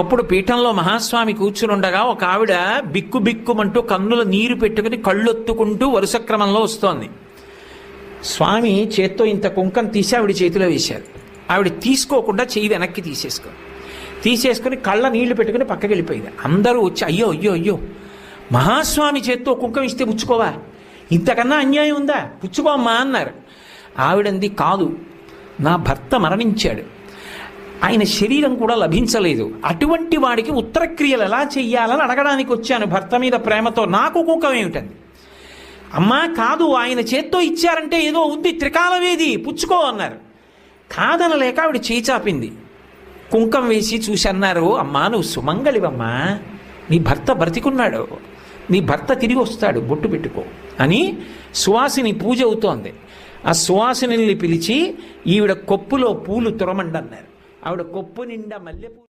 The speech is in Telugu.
ఒకప్పుడు పీఠంలో మహాస్వామి కూర్చునుండగా ఒక ఆవిడ బిక్కు బిక్కుమంటూ కన్నుల నీరు పెట్టుకుని కళ్ళొత్తుకుంటూ వరుస క్రమంలో వస్తోంది. స్వామి చేత్తో ఇంత కుంకం తీసి ఆవిడ చేతిలో వేశారు. ఆవిడ తీసుకోకుండా చెయ్యి వెనక్కి తీసేసుకో తీసేసుకుని కళ్ళ నీళ్ళు పెట్టుకుని పక్కకి వెళ్ళిపోయింది అందరూ వచ్చి అయ్యో అయ్యో అయ్యో మహాస్వామి చేత్తో కుంకం ఇస్తే పుచ్చుకోవా? ఇంతకన్నా అన్యాయం ఉందా? పుచ్చుకోమ్మా అన్నారు. ఆవిడంది కాదు నా భర్త మరణించాడు. ఆయన శరీరం కూడా లభించలేదు. అటువంటి వాడికి ఉత్తరక్రియలు ఎలా చెయ్యాలని అడగడానికి వచ్చాను భర్త మీద ప్రేమతో. నాకు కుంకం ఏమిటండి? అమ్మా కాదు ఆయన చేత్తో ఇచ్చారంటే ఏదో ఉంది త్రికాలవేది పుచ్చుకో అన్నారు. కాదనలేక ఆవిడ చేయి చాపింది. కుంకం వేసి చూసి అన్నారు అమ్మా నువ్వు సుమంగళివమ్మా. నీ భర్త బ్రతికున్నాడు. నీ భర్త తిరిగి వస్తాడు బొట్టు పెట్టుకో అని సువాసిని పూజ అవుతోంది. ఆ సువాసిని పిలిచి ఈవిడ కొప్పులో పూలు తురమండి అన్నారు അവിടെ കൊപ്പ് നിന്റെ മല്ലിപ്പൂ